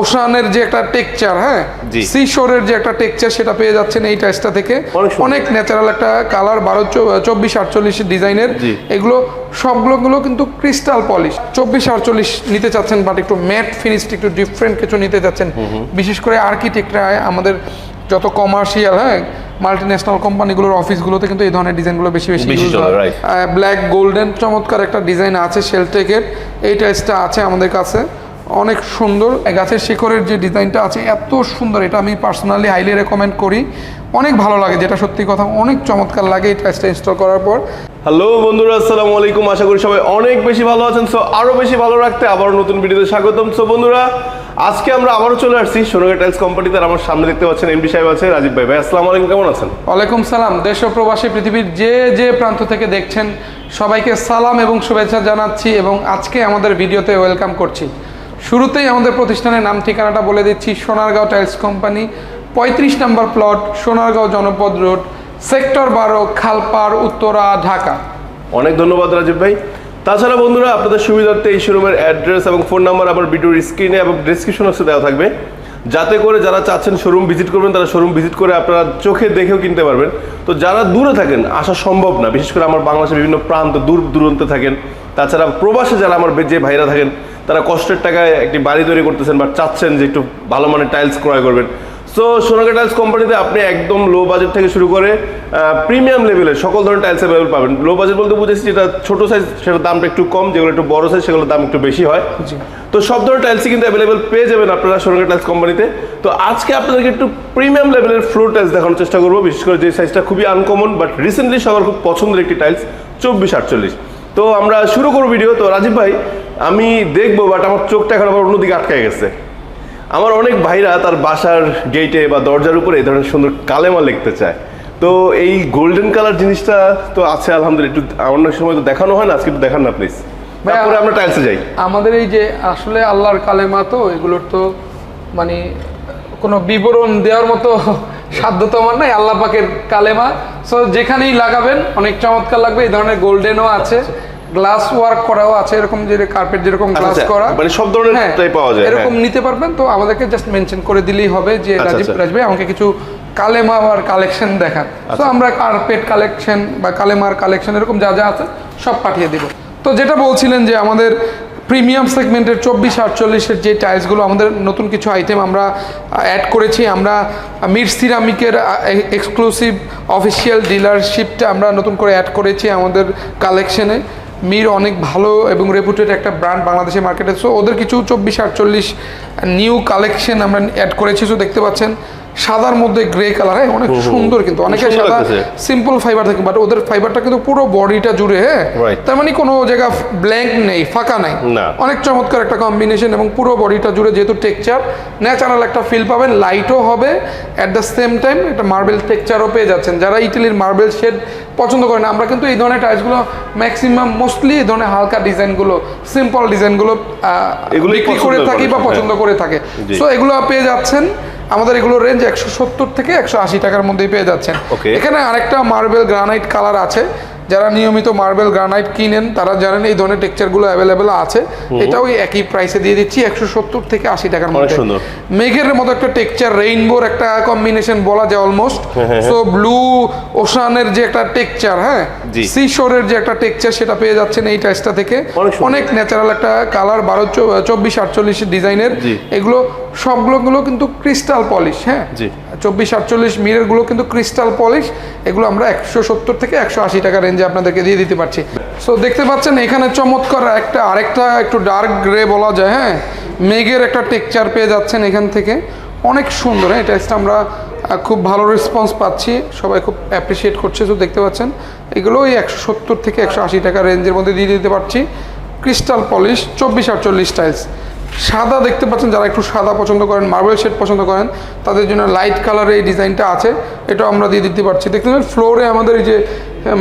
ওশানের যে একটা টেকচার হ্যাঁ? জি। সি শোরের যে একটা টেকচার সেটা পেয়ে যাচ্ছেন এই টাইসটা থেকে। অনেক ন্যাচারাল একটা কালার বারো চব্বিশ আটচল্লিশ ডিজাইনের। এগুলো সবগুলো গুলো কিন্তু ক্রিস্টাল পলিশ চব্বিশ আটচল্লিশ নিতে চাচ্ছেন বাট একটু ম্যাট ফিনিশড একটু ডিফারেন্ট কিছু নিতে চাচ্ছেন। বিশেষ করে আর্কিটেক্টরা আমাদের যত কমার্শিয়াল হ্যাঁ মাল্টি ন্যাশনাল কোম্পানিগুলোর অফিসগুলোতে কিন্তু এই ধরনের ডিজাইনগুলো বেশি বেশি বেশি ইউজ হয়। ব্ল্যাক গোল্ডেন চমৎকার একটা ডিজাইন আছে শেলটেকের এই টাইসটা আছে আমাদের কাছে। অনেক সুন্দর। গাছের শিখরের যে ডিজাইনটা আছে এত সুন্দর। এটা আমি পার্সোনালি হাইলি রেকমেন্ড করি। অনেক ভালো লাগে যেটা সত্যি কথা অনেক চমৎকার লাগে এই টাইসটা ইনস্টল করার পর। হ্যালো বন্ধুরা আসসালামু আলাইকুম। আশা করি সবাই অনেক বেশি ভালো আছেন। সো আরও বেশি ভালো রাখতে আবার নতুন ভিডিওতে স্বাগতম। সো বন্ধুরা আজকে আমরা আবারও চলে আসছি সোনাগা টাইলস কোম্পানিতে আর আমার সামনে দেখতে পাচ্ছেন এমডি সাহেব আছে রাজীব ভাই। ভাই আসসালামু আলাইকুম কেমন আছেন? ওয়ালাইকুম সালাম। দেশ ও প্রবাসী পৃথিবীর যে যে প্রান্ত থেকে দেখছেন সবাইকে সালাম এবং শুভেচ্ছা জানাচ্ছি এবং আজকে আমাদের ভিডিওতে ওয়েলকাম করছি। শুরুতেই আমাদের প্রতিষ্ঠানের নাম ঠিকানাটা বলে দিচ্ছি, সোনারগাঁও টাইলস কোম্পানি, পঁয়ত্রিশ নম্বর প্লট, সোনারগাঁও জনপদ রোড, সেক্টর বারো, খালপাড়, উত্তরা, ঢাকা। অনেক ধন্যবাদ রাজীব ভাই। তাছাড়া বন্ধুরা, আপনাদের সুবিধার্থে এই শোরুমের অ্যাড্রেস এবং ফোন নাম্বার আমার ভিডিওর স্ক্রিনে এবং ডিসক্রিপশন বক্সে দেওয়া থাকবে। যাতে করে যারা চাচ্ছেন শোরুম ভিজিট করবেন, তারা শোরুম ভিজিট করে আপনারা চোখে দেখেও কিনতে পারবেন। তো যারা দূরে থাকেন, আসা সম্ভব না। বিশেষ করে আমার বাংলাদেশের বিভিন্ন প্রান্ত দূর দূরান্তে থাকেন। তাছাড়া প্রবাসে যারা আমার যে ভাইরা থাকেন, তারা কষ্টের টাকায় একটি বাড়ি তৈরি করতেছেন বা চাচ্ছেন যে একটু ভালো মানের টাইলস ক্রয় করবেন। সো সোনাগা টাইলস কোম্পানিতে আপনি একদম লো বাজেট থেকে শুরু করে প্রিমিয়াম লেভেলের সকল ধরনের টাইলস অ্যাভেলেবল পাবেন। লো বাজেট বলতে বুঝেছি যেটা ছোট সাইজ সেটার দামটা একটু কম যেগুলো একটু বড় সাইজ সেগুলোর দাম একটু বেশি হয়। তো সব ধরনের টাইলসই কিন্তু অ্যাভেলেবেল পেয়ে যাবেন আপনারা সোনাগা টাইলস কোম্পানিতে তো। আজকে আপনাদেরকে একটু প্রিমিয়াম লেভেলের ফ্লোর টাইলস দেখানোর চেষ্টা করব বিশেষ করে যে সাইজটা খুবই আনকমন বাট রিসেন্টলি সবার খুব পছন্দের একটি টাইলস চব্বিশ আটচল্লিশ। তো আমরা শুরু করব ভিডিও তো রাজীব ভাই আমি দেখব বাট আমার চোখটা এখন আবার অন্যদিকে আটকে গেছে। আমার অনেক ভাইরা তার বাসার গেটে বা দরজার উপরে এই ধরনের সুন্দর কালেমা লিখতে চায়। তো এই গোল্ডেন কালার জিনিসটা তো আছে আলহামদুলিল্লাহ। একটু অন্য সময় তো দেখানো হয় না আজকে একটু দেখান না প্লিজ তারপরে আমরা টাইলসে যাই। আমাদের এই যে আসলে আল্লাহর কালেমা তো এগুলোর তো মানে কোনো বিবরণ দেওয়ার মতো সাধ্য তো আমার নাই আল্লাহ পাকের কালেমা। সো যেখানেই লাগাবেন অনেক চমৎকার লাগবে এই ধরনের গোল্ডেনও আছে। গ্লাস ওয়ার্ক করাও আছে এরকম যে কার্পেট যেরকম গ্লাস আচ্ছা, করা মানে সব ধরনের হ্যাঁ, টাই পাওয়া যায়, এরকম হ্যাঁ। নিতে পারবেন তো আমাদেরকে জাস্ট মেনশন করে দিলেই হবে যে আচ্ছা, রাজীব আচ্ছা। রাজ ভাই আমাকে কিছু কালেমা আর কালেকশন দেখান তো আচ্ছা। আমরা কার্পেট কালেকশন বা কালেমার কালেকশন এরকম যা যা আছে সব পাঠিয়ে দিব তো যেটা বলছিলেন যে আমাদের প্রিমিয়াম সেগমেন্টের চব্বিশ আটচল্লিশের যে টাইলসগুলো আমাদের নতুন কিছু আইটেম আমরা অ্যাড করেছি আমরা মির সিরামিকের এক্সক্লুসিভ অফিসিয়াল ডিলারশিপটা আমরা নতুন করে অ্যাড করেছি আমাদের কালেকশনে মির অনেক ভালো এবং রেপুটেড একটা ব্র্যান্ড বাংলাদেশের মার্কেটে সো ওদের কিছু চব্বিশ আটচল্লিশ নিউ কালেকশন আমরা অ্যাড করেছি। সো দেখতে পাচ্ছেন সাদার মধ্যে গ্রে কালার হ্যাঁ অনেক সুন্দর কিন্তু। অনেকে সাদা সিম্পল ফাইবার থাকে বাট ওদের ফাইবারটা কিন্তু পুরো বডিটা জুড়ে হ্যাঁ? তার মানে কোনো জায়গা ব্ল্যাঙ্ক নেই ফাঁকা নাই। অনেক চমৎকার একটা কম্বিনেশন এবং পুরো বডিটা জুড়ে যেহেতু টেক্সচার ন্যাচারাল একটা ফিল পাবেন লাইটও হবে। অ্যাট দ্য সেম টাইম একটা মার্বেল টেক্সচারও পেয়ে যাচ্ছেন। যারা ইটালির মার্বেল শেড পছন্দ করেন আমরা কিন্তু এই ধরনের টাইলসগুলো ম্যাক্সিমাম মোস্টলি এই ধরনের হালকা ডিজাইনগুলো সিম্পল ডিজাইনগুলো বিক্রি করে থাকি বা পছন্দ করে থাকে। সো এগুলো পেয়ে যাচ্ছেন। আমাদের এগুলো রেঞ্জ একশো সত্তর থেকে একশো আশি টাকার মধ্যেই পেয়ে যাচ্ছেন. এখানে আরেকটা মার্বেল গ্রানাইট কালার আছে যারা নিয়মিত মার্বেল গ্রানাইট কিনেন তারা জানেন এই ধরনের টেক্সচারগুলো অ্যাভেলেবেল আছে। এটাও একই প্রাইসে দিয়ে দিচ্ছি একশো সত্তর থেকে আশি টাকার মধ্যে। মেঘের মতো একটা টেক্সচার রেইনবোর একটা কম্বিনেশন বলা যায় অলমোস্ট সো ব্লু ওশানের যে একটা টেক্সচার হ্যাঁ? জি। সি শোরের যে একটা টেক্সচার সেটা পেয়ে যাচ্ছেন এই টাইসটা থেকে। অনেক ন্যাচারাল একটা কালার বারো চব্বিশ আটচল্লিশ ডিজাইনের। এগুলো সবগুলো গুলো কিন্তু ক্রিস্টাল পলিশ হ্যাঁ। চব্বিশ আটচল্লিশ মিরেরগুলো কিন্তু ক্রিস্টাল পলিশ এগুলো আমরা একশো সত্তর থেকে একশো আশি টাকা রেঞ্জে আপনাদেরকে দিয়ে দিতে পারছি। সো দেখতে পাচ্ছেন, এখানে চমৎকার একটা আরেকটা একটু ডার্ক গ্রে বলা যায় হ্যাঁ? মেঘের একটা টেক্সচার পেয়ে যাচ্ছেন এখান থেকে। অনেক সুন্দর হ্যাঁ? এটা আমরা খুব ভালো রেসপন্স পাচ্ছি। সবাই খুব অ্যাপ্রিসিয়েট করছে। তো দেখতে পাচ্ছেন, এগুলো ওই একশো সত্তর থেকে একশো আশি টাকা রেঞ্জের মধ্যে দিয়ে দিতে পারছি। ক্রিস্টাল পলিশ চব্বিশ আটচল্লিশ টাইলস সাদা দেখতে পাচ্ছেন যারা একটু সাদা পছন্দ করেন মার্বেল শেড পছন্দ করেন, তাদের জন্য লাইট কালারের এই ডিজাইনটা আছে। এটা আমরা দিয়ে দিতে পারছি। দেখতে পাচ্ছেন ফ্লোরে আমাদের এই যে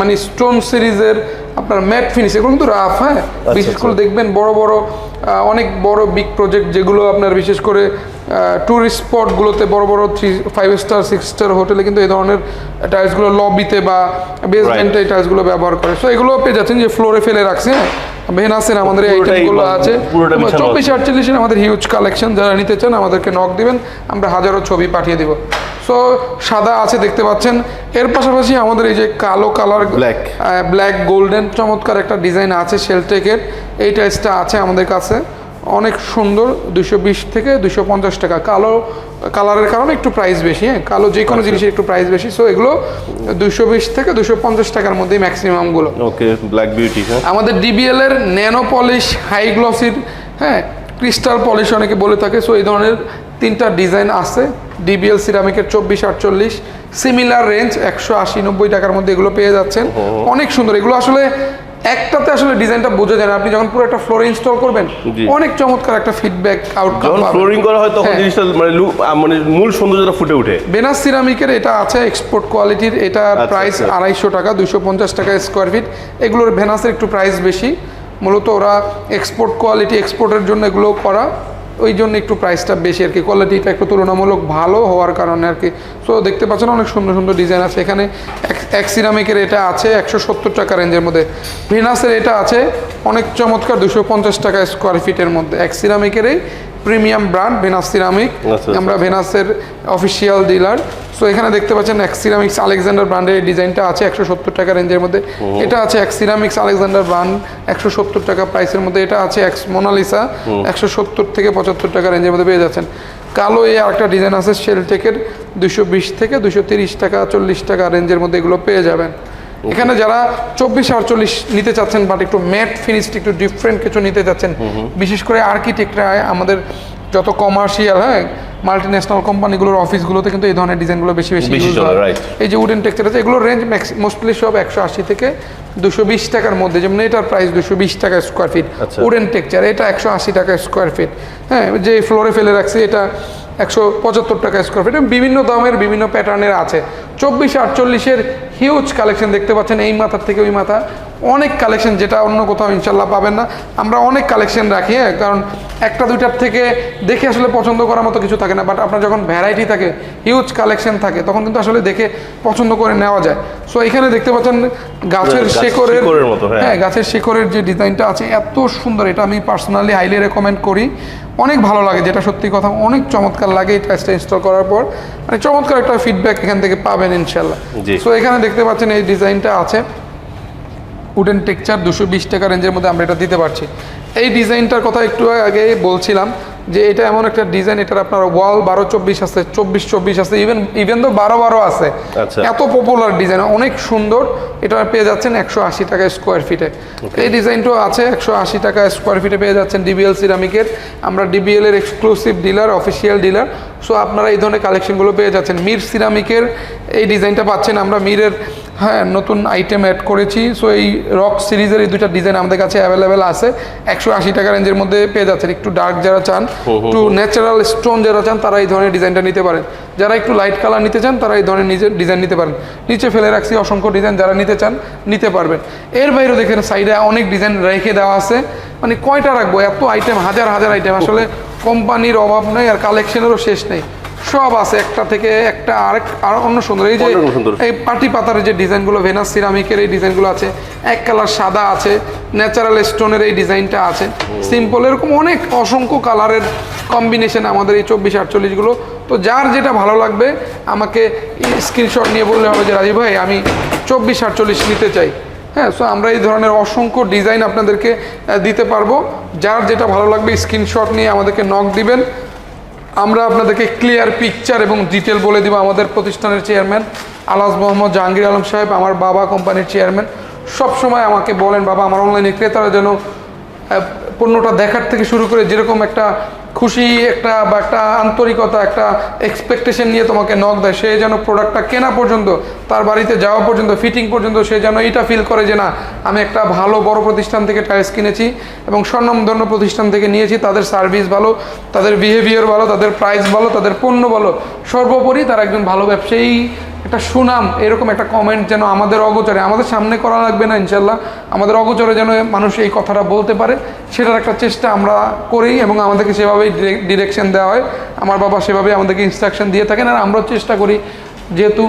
মানে স্টোন সিরিজের আপনার ম্যাট ফিনিশ এগুলো কিন্তু রাফ হ্যাঁ? বিশেষ করে দেখবেন বড় বড় অনেক বড় বিগ প্রজেক্ট যেগুলো আপনার বিশেষ করে ট্যুরিস্ট স্পটগুলোতে বড় বড় three five star six star হোটেলে কিন্তু এই ধরনের টাইলসগুলো লবিতে বা বেসমেন্টে এই টাইলসগুলো ব্যবহার করে। সো এগুলো পেয়ে যাচ্ছেন যে ফ্লোরে ফেলে রাখছে হ্যাঁ? ভেনাসের আমাদের এই আইটেমগুলো আছে। চব্বিশ আটচল্লিশের আমাদের হিউজ কালেকশন যারা নিতে চান আমাদেরকে নক দিবেন আমরা হাজারো ছবি পাঠিয়ে দিব। সো সাদা আছে দেখতে পাচ্ছেন। এর পাশাপাশি আমাদের এই যে কালো কালার ব্ল্যাক ব্ল্যাক গোল্ডেন চমৎকার একটা ডিজাইন আছে শেলটেকের এই টাইসটা আছে আমাদের কাছে। অনেক সুন্দর দুশো বিশ থেকে দুশো পঞ্চাশ টাকা। কালো কালারের কারণে একটু প্রাইস বেশি হ্যাঁ? কালো যে কোনো জিনিসের একটু প্রাইস বেশি। সো এগুলো দুশো বিশ থেকে দুশো পঞ্চাশ টাকার মধ্যেই ম্যাক্সিমামগুলো ওকে ব্ল্যাক বিউটি আমাদের ডিবিএল এর ন্যানো পলিশ হাই গ্লসির হ্যাঁ? ক্রিস্টাল পলিশ অনেকে বলে থাকে। সো এই ধরনের তিনটা ডিজাইন আছে ডিবিএল সিরামিকের চব্বিশ আটচল্লিশ সিমিলার রেঞ্জ একশো আশি নব্বই টাকার মধ্যে এগুলো পেয়ে যাচ্ছেন। অনেক সুন্দর। এগুলো আসলে একটাতে আসলে ডিজাইনটা বোঝা যায় না। আপনি যখন পুরো একটা ফ্লোর ইনস্টল করবেন অনেক চমৎকার একটা ফিডব্যাক আউটকাম যখন ফ্লোরিং করা হয় তখন হ্যাঁ। জিনিসটা মানে মানে মূল সৌন্দর্যটা ফুটে ওঠে। বেনাস সিরামিকের এটা আছে এক্সপোর্ট কোয়ালিটির এটা আচ্ছা, প্রাইস আচ্ছা। আড়াইশো টাকা দুশো পঞ্চাশ টাকা স্কোয়ার ফিট এগুলোর ভেনাসের একটু প্রাইস বেশি। মূলত ওরা এক্সপোর্ট কোয়ালিটি এক্সপোর্টের জন্য এগুলো করা। ওই জন্য একটু প্রাইসটা বেশি আর কি। কোয়ালিটিটা একটু তুলনামূলক ভালো হওয়ার কারণে আর কি। সো দেখতে পাচ্ছেন অনেক সুন্দর সুন্দর ডিজাইন আছে। এখানে এক- সিরামিকের এটা আছে একশো সত্তর টাকা রেঞ্জের মধ্যে। ভিনাসের এটা আছে অনেক চমৎকার দুশো পঞ্চাশ টাকা স্কোয়ার ফিটের মধ্যে। এক সিরামিকের এই প্রিমিয়াম ব্র্যান্ড ভেনাস সিরামিক আচ্ছা, আচ্ছা। আমরা ভেনাসের অফিসিয়াল ডিলার সো এখানে দেখতে পাচ্ছেন এক্সিরামিক্স আলেকজান্ডার ব্র্যান্ডের এই ডিজাইনটা আছে একশো সত্তর টাকা রেঞ্জের মধ্যে। এটা আছে এক্সিরামিক্স আলেকজান্ডার ব্র্যান্ড একশো সত্তর টাকা প্রাইসের মধ্যে। এটা আছে এক্স মোনালিসা একশো সত্তর থেকে পঁচাত্তর টাকা রেঞ্জের মধ্যে পেয়ে যাচ্ছেন। কালো এই আরেকটা ডিজাইন আছে শেলটেকের দুশো বিশ থেকে দুশো তিরিশ টাকা চল্লিশ টাকা রেঞ্জের মধ্যে এগুলো পেয়ে যাবেন। এখানে যারা চব্বিশ আটচল্লিশ নিতে চাচ্ছেন বাট একটু ম্যাট ফিনিশড একটু ডিফারেন্ট কিছু নিতে চাচ্ছেন বিশেষ করে আর্কিটেক্টরা আমাদের যত কমার্শিয়াল হ্যাঁ মাল্টি ন্যাশনাল কোম্পানিগুলোর অফিসগুলোতে কিন্তু এই ধরনের ডিজাইনগুলো বেশি বেশি হয়। এই যে উডেন টেক্সচার আছে এগুলোর রেঞ্জ মোস্টলি সব একশো আশি থেকে দুশো বিশ টাকার মধ্যে যেমন এটার প্রাইস দুশো বিশ টাকা স্কোয়ার ফিট। উডেন টেক্সচার এটা একশো আশি টাকা স্কোয়ার ফিট হ্যাঁ যে ফ্লোরে ফেলে রাখছে এটা একশো পঁচাত্তর টাকা স্কোয়ার ফিট বিভিন্ন দামের বিভিন্ন প্যাটার্নের আছে। চব্বিশ আটচল্লিশের হিউজ কালেকশন দেখতে পাচ্ছেন এই মাথার থেকে ওই মাথা। অনেক কালেকশন যেটা অন্য কোথাও ইনশাল্লাহ পাবেন না। আমরা অনেক কালেকশন রাখি হ্যাঁ কারণ একটা দুইটার থেকে দেখে আসলে পছন্দ করার মতো কিছু থাকে না বাট আপনার যখন ভ্যারাইটি থাকে হিউজ কালেকশন থাকে তখন কিন্তু আসলে দেখে পছন্দ করে নেওয়া যায়। সো এখানে দেখতে পাচ্ছেন গাছের গাছ- শেকড়ের হ্যাঁ। হ্যাঁ গাছের শিকড়ের যে ডিজাইনটা আছে এত সুন্দর এটা আমি পার্সোনালি হাইলি রেকমেন্ড করি। অনেক ভালো লাগে যেটা সত্যি কথা অনেক চমৎকার লাগে এই টাইসটা ইনস্টল করার পর। মানে চমৎকার একটা ফিডব্যাক এখান থেকে পাবেন ইনশাল্লাহ। সো এখানে দেখতে পাচ্ছেন এই ডিজাইনটা আছে। উডেন টেকচার দুশো বিশ টাকা রেঞ্জের মধ্যে আমরা এটা দিতে পারছি। এই ডিজাইনটার কথা একটু আগে বলছিলাম যে এটা এমন একটা ডিজাইন এটার আপনার ওয়াল বারো চব্বিশ আছে চব্বিশ চব্বিশ আছে ইভেন ইভেন তো বারো বারো আছে। আচ্ছা। এত পপুলার ডিজাইন অনেক সুন্দর। এটা পেয়ে যাচ্ছেন একশো আশি টাকা স্কোয়ার ফিটে এই ডিজাইনটাও আছে একশো আশি টাকা স্কোয়ার ফিটে পেয়ে যাচ্ছেন ডিবিএল সিরামিকের আমরা ডিবিএল এর exclusive dealer official dealer so আপনারা এই ধরনের কালেকশনগুলো পেয়ে যাচ্ছেন। মির সিরামিকের এই ডিজাইনটা পাচ্ছেন আমরা। মিরের হ্যাঁ নতুন আইটেম অ্যাড করেছি। সো এই রক সিরিজের এই দুইটা ডিজাইন আমাদের কাছে অ্যাভেলেবেল আছে। একশো আশি টাকা রেঞ্জের মধ্যে পেয়ে যাচ্ছেন। একটু ডার্ক যারা চান একটু ন্যাচারাল স্টোন যারা চান তারা এই ধরনের ডিজাইনটা নিতে পারেন। যারা একটু লাইট কালার নিতে চান তারা এই ধরনের নিজের ডিজাইন নিতে পারেন। নিচে ফেলে রাখছি অসংখ্য ডিজাইন যারা নিতে চান নিতে পারবেন। এর বাইরেও দেখেন সাইডে অনেক ডিজাইন রেখে দেওয়া আছে। মানে কয়টা রাখব? এত আইটেম হাজার হাজার আইটেম আসলে কোম্পানির অভাব নেই আর কালেকশনেরও শেষ নেই। সব আছে একটা থেকে একটা আরেক আর অন্য সুন্দর। এই যে এই পাটি পাতার যে ডিজাইনগুলো ভেনাস সিরামিকের এই ডিজাইনগুলো আছে এক কালার সাদা আছে ন্যাচারাল স্টোনের এই ডিজাইনটা আছে। সিম্পল এরকম অনেক অসংখ্য কালারের কম্বিনেশন আমাদের এই চব্বিশ আটচল্লিশগুলো। তো যার যেটা ভালো লাগবে আমাকে স্ক্রিনশট নিয়ে বললে হবে যে রাজীব ভাই আমি চব্বিশ আটচল্লিশ নিতে চাই। হ্যাঁ সো আমরা এই ধরনের অসংখ্য ডিজাইন আপনাদেরকে দিতে পারব। যার যেটা ভালো লাগবে স্ক্রিনশট নিয়ে আমাদেরকে নক দিবেন। আমরা আপনাদেরকে ক্লিয়ার পিকচার এবং ডিটেল বলে দিব আমাদের প্রতিষ্ঠানের চেয়ারম্যান আলাস মোহাম্মদ জাহাঙ্গীর আলম সাহেব, আমার বাবা কোম্পানির চেয়ারম্যান সব সময় আমাকে বলেন, বাবা, আমার অনলাইনে ক্রেতারা যেন পণ্যটা দেখার থেকে শুরু করে যেরকম একটা খুশি একটা বা একটা আন্তরিকতা, একটা এক্সপেকটেশন নিয়ে তোমাকে নক দেয়, সে যেন প্রোডাক্টটা কেনা পর্যন্ত, তার বাড়িতে যাওয়া পর্যন্ত ফিটিং পর্যন্ত, সে যেন এটা ফিল করে যে না, আমি একটা ভালো বড় প্রতিষ্ঠান থেকে টাইলস কিনেছি এবং স্বর্ণমধন্য প্রতিষ্ঠান থেকে নিয়েছি, তাদের সার্ভিস ভালো, তাদের বিহেভিয়ার ভালো, তাদের প্রাইস ভালো, তাদের পণ্য ভালো। সর্বোপরি তারা একজন ভালো ব্যবসায়ী একটা সুনাম, এরকম একটা কমেন্ট যেন আমাদের অগোচরে, আমাদের সামনে করা লাগবে না ইনশাল্লাহ আমাদের অগোচরে যেন মানুষ এই কথাটা বলতে পারে, সেটার একটা চেষ্টা আমরা করি এবং আমাদেরকে সেভাবেই ডিরেকশন দেওয়া হয়। আমার বাবা সেভাবে আমাদেরকে ইনস্ট্রাকশন দিয়ে থাকেন আর আমরাও চেষ্টা করি। যেহেতু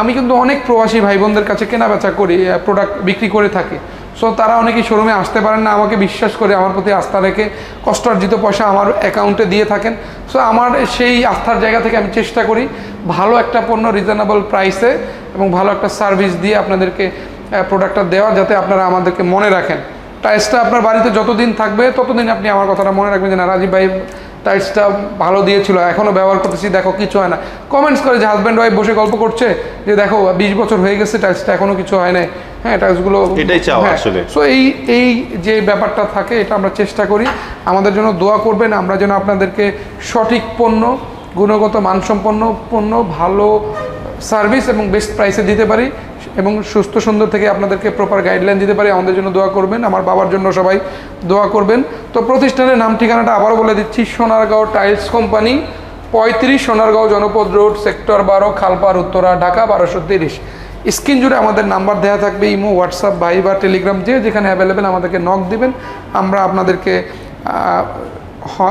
আমি কিন্তু অনেক প্রবাসী ভাই বোনদের কাছে কেনা বেচা করি প্রোডাক্ট বিক্রি করে থাকি। সো তারা অনেকেই শোরুমে আসতে পারেন না, আমাকে বিশ্বাস করে আমার প্রতি আস্থা রেখে কষ্টার্জিত পয়সা আমার অ্যাকাউন্টে দিয়ে থাকেন। সো আমার সেই আস্থার জায়গা থেকে আমি চেষ্টা করি ভালো একটা পণ্য রিজনেবল প্রাইসে এবং ভালো একটা সার্ভিস দিয়ে আপনাদেরকে প্রোডাক্টটা দেওয়া যাতে আপনারা আমাদেরকে মনে রাখেন। টাইলসটা আপনার বাড়িতে যতদিন থাকবে, ততদিন আপনি আমার কথাটা মনে রাখবেন যে, না, রাজীব ভাই টাইলসটা ভালো দিয়েছিল এখনও ব্যবহার করতেছি দেখো কিছু হয় না কমেন্টস করে যে হাজব্যান্ড ওয়াইফ বসে গল্প করছে যে দেখো বিশ বছর হয়ে গেছে টাইলসটা এখনও কিছু হয় নাই হ্যাঁ টাইলসগুলো এটাই চাওয়া হ্যাঁ। আসলে। সো এই এই যে ব্যাপারটা থাকে এটা আমরা চেষ্টা করি আমাদের জন্য দোয়া করবেন আমরা যেন আপনাদেরকে সঠিক পণ্য গুণগত মানসম্পন্ন পণ্য ভালো সার্ভিস এবং বেস্ট প্রাইসে দিতে পারি এবং সুস্থ সুন্দর থেকে আপনাদেরকে প্রপার গাইডলাইন দিতে পারি। আমাদের জন্য দোয়া করবেন, আমার বাবার জন্য সবাই দোয়া করবেন। তো প্রতিষ্ঠানের নাম ঠিকানাটা আবারও বলে দিচ্ছি, সোনারগাঁও টাইলস কোম্পানি, পঁয়ত্রিশ সোনারগাঁও জনপদ রোড, সেক্টর বারো, খালপার, উত্তরা, ঢাকা, বারোশো তিরিশ। স্ক্রিন জুড়ে আমাদের নাম্বার দেওয়া থাকবে, ইমো, হোয়াটসঅ্যাপ ভাই বা টেলিগ্রাম, যে যেখানে অ্যাভেলেবেল আমাদেরকে নক দিবেন। আমরা আপনাদেরকে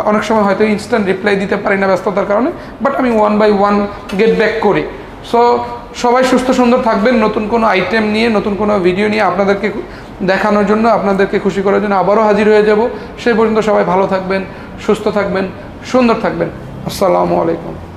অনেক সময় হয়তো ইনস্ট্যান্ট রিপ্লাই দিতে পারি না ব্যস্ততার কারণে বাট আমি one by one get back করি। সো সবাই সুস্থ, সুন্দর থাকবেন। নতুন কোনো আইটেম নিয়ে, নতুন কোনো ভিডিও নিয়ে আপনাদেরকে দেখানোর জন্য, আপনাদেরকে খুশি করার জন্য আবারও হাজির হয়ে যাব। সেই পর্যন্ত সবাই ভালো থাকবেন, সুস্থ থাকবেন, সুন্দর থাকবেন। আসসালামু আলাইকুম।